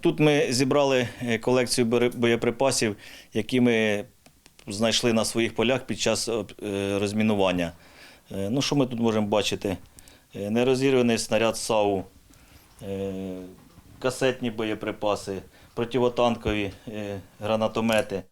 Тут ми зібрали е, колекцію боєприпасів, які ми знайшли на своїх полях під час е, розмінування. Е, Ну, що ми тут можемо бачити? Нерозірваний снаряд САУ, касетні боєприпаси, противотанкові гранатомети.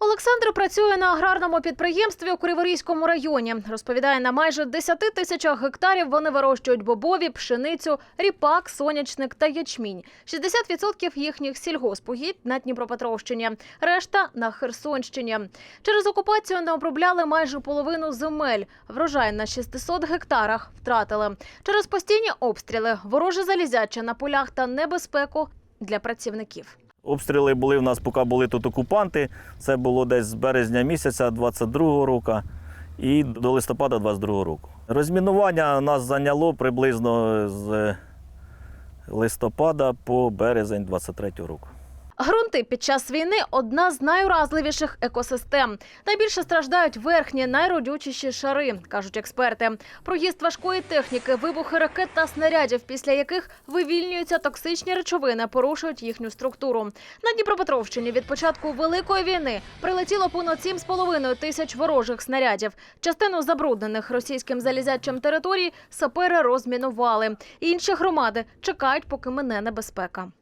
Олександр працює на аграрному підприємстві у Криворізькому районі. Розповідає, на майже 10 тисячах гектарів вони вирощують бобові, пшеницю, ріпак, сонячник та ячмінь. 60% їхніх сільгоспугідь на Дніпропетровщині, решта на Херсонщині. Через окупацію не обробляли майже половину земель. Врожай на 600 гектарах втратили. Через постійні обстріли, вороже залізяче на полях та небезпеку для працівників. Обстріли були в нас, поки були тут окупанти. Це було десь з березня місяця 22-го року і до листопада 22-го року. Розмінування нас зайняло приблизно з листопада по березень 23-го року. Грунти під час війни одна з найуразливіших екосистем. Найбільше страждають верхні, найродючіші шари, кажуть експерти. Проїзд важкої техніки, вибухи ракет та снарядів, після яких вивільнюються токсичні речовини, порушують їхню структуру. На Дніпропетровщині від початку великої війни прилетіло понад 7,5 тисяч ворожих снарядів. Частину забруднених російським залізячим територій сапери розмінували. Інші громади чекають, поки мине небезпека.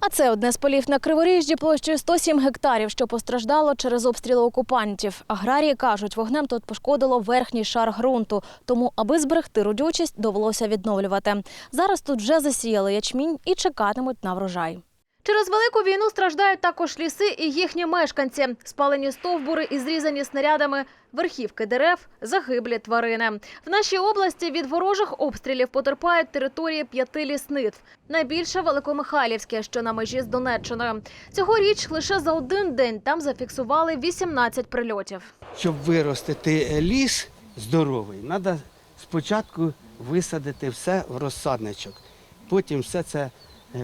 А це одне з полів на Криворіжжі площею 107 гектарів, що постраждало через обстріли окупантів. Аграрії кажуть, вогнем тут пошкодило верхній шар ґрунту, тому, аби зберегти родючість, довелося відновлювати. Зараз тут вже засіяли ячмінь і чекатимуть на врожай. Через велику війну страждають також ліси і їхні мешканці. Спалені стовбури і зрізані снарядами верхівки дерев, загиблі тварини. В нашій області від ворожих обстрілів потерпають території п'яти лісництв. Найбільше Великомихайлівське, що на межі з Донеччиною. Цьогоріч лише за один день там зафіксували 18 прильотів. Щоб виростити ліс здоровий, треба спочатку висадити все в розсадничок. Потім все це е,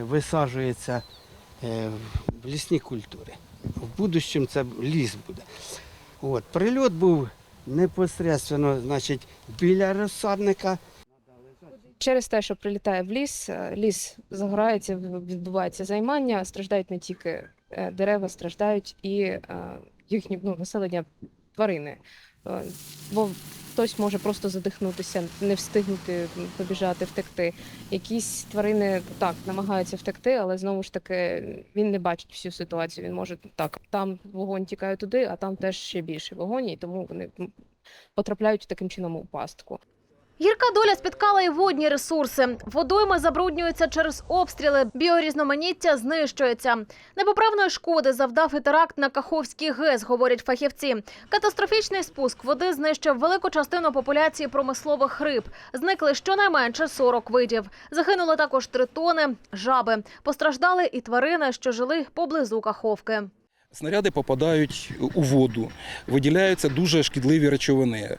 висаджується лісні культури. В будущому це ліс буде. От, прильот був непосередньо значить, біля розсадника. Через те, що прилітає в ліс, е, ліс загорається, відбувається займання, страждають не тільки е, дерева, страждають і е, їхні ну, населення тварини. Е, Бо хтось може просто задихнутися, не встигнути побіжати, втекти. Якісь тварини так намагаються втекти, але знову ж таки він не бачить всю ситуацію. Він може так, там вогонь тікає туди, а там теж ще більше вогонь, і тому вони потрапляють таким чином у пастку. Гірка доля спіткала і водні ресурси. Водойми забруднюються через обстріли, біорізноманіття знищується. Непоправної шкоди завдав і теракт на Каховський ГЕС, говорять фахівці. Катастрофічний спуск води знищив велику частину популяції промислових риб. Зникли щонайменше 40 видів. Загинули також тритони, жаби. Постраждали і тварини, що жили поблизу Каховки. Снаряди попадають у воду, виділяються дуже шкідливі речовини,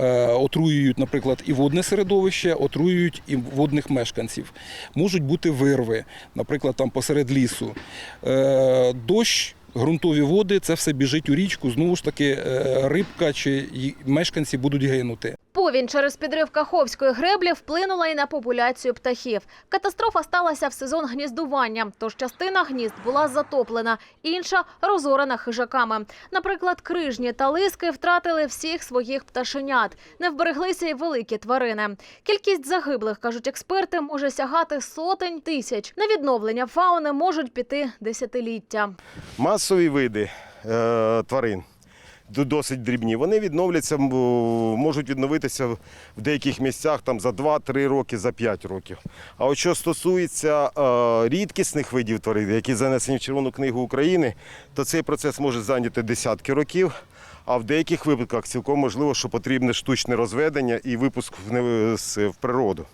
Е, отруюють, наприклад, і водне середовище, отруюють і водних мешканців. Можуть бути вирви, наприклад, там посеред лісу. Е, Дощ, ґрунтові води, це все біжить у річку. Знову ж таки, е, рибка чи мешканці будуть гинути. Повінь через підрив Каховської греблі вплинула і на популяцію птахів. Катастрофа сталася в сезон гніздування, тож частина гнізд була затоплена, інша розорена хижаками. Наприклад, крижні та лиски втратили всіх своїх пташенят. Не вбереглися й великі тварини. Кількість загиблих, кажуть експерти, може сягати сотень тисяч. На відновлення фауни можуть піти десятиліття. масові види е, тварин. Досить дрібні. Вони відновляться, можуть відновитися в деяких місцях там, за 2-3 роки, за 5 років. А от що стосується е, рідкісних видів тварин, які занесені в Червону книгу України, то цей процес може зайняти десятки років. А в деяких випадках цілком можливо, що потрібне штучне розведення і випуск в природу.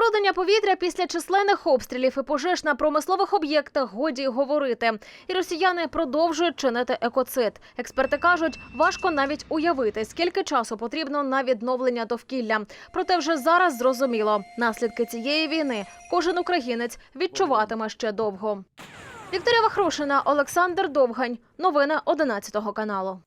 Забруднення повітря після численних обстрілів і пожеж на промислових об'єктах годі говорити. І росіяни продовжують чинити екоцид. Експерти кажуть, важко навіть уявити, скільки часу потрібно на відновлення довкілля. Проте вже зараз зрозуміло, наслідки цієї війни кожен українець відчуватиме ще довго. Вікторія Вахрушина, Олександр Довгань. Новини 11 каналу.